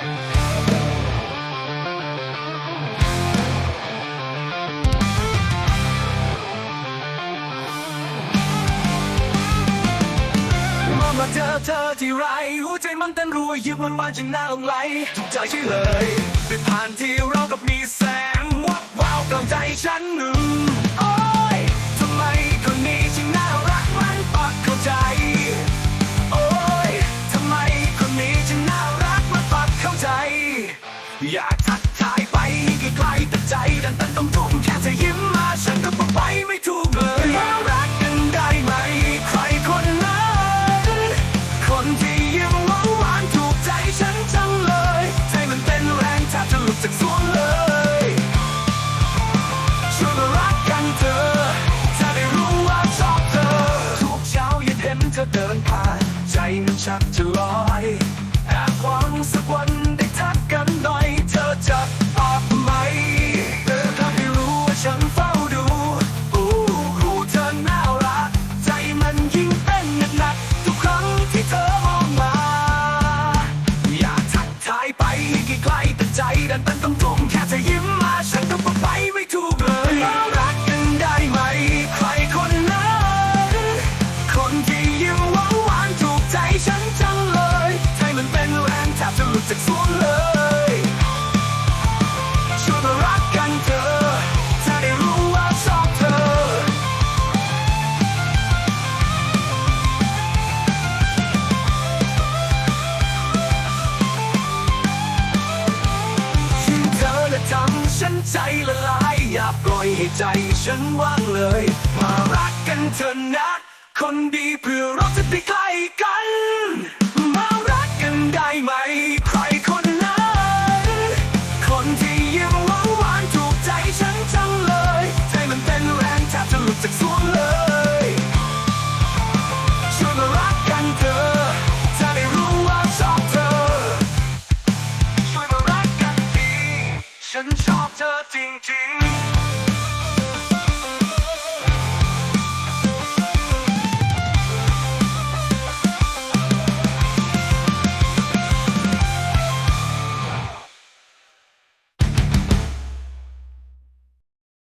มาเจอเธอที่ไร หัวใจมันเต้นรัวยิบมันมาจนหน้าลงไหลถูกใจใช่เลยไปผ่านที่เราก็บมีแสง Yeah, แค่จะยิ้มมาฉันก็ไปไม่ถูกเลยรักกันได้ไหม ใครคนนั้น คนที่ยิ้มหวานถูกใจฉันจังเลย ให้มันเป็นแรงแทบจลุดจากสวงเลย เป็นไรอย่าปล่อยให้ใจฉันว่างเลย มารักกันเถอะนะ คนดีเพื่อเราจะได้ใกล้กัน เธอจริงๆ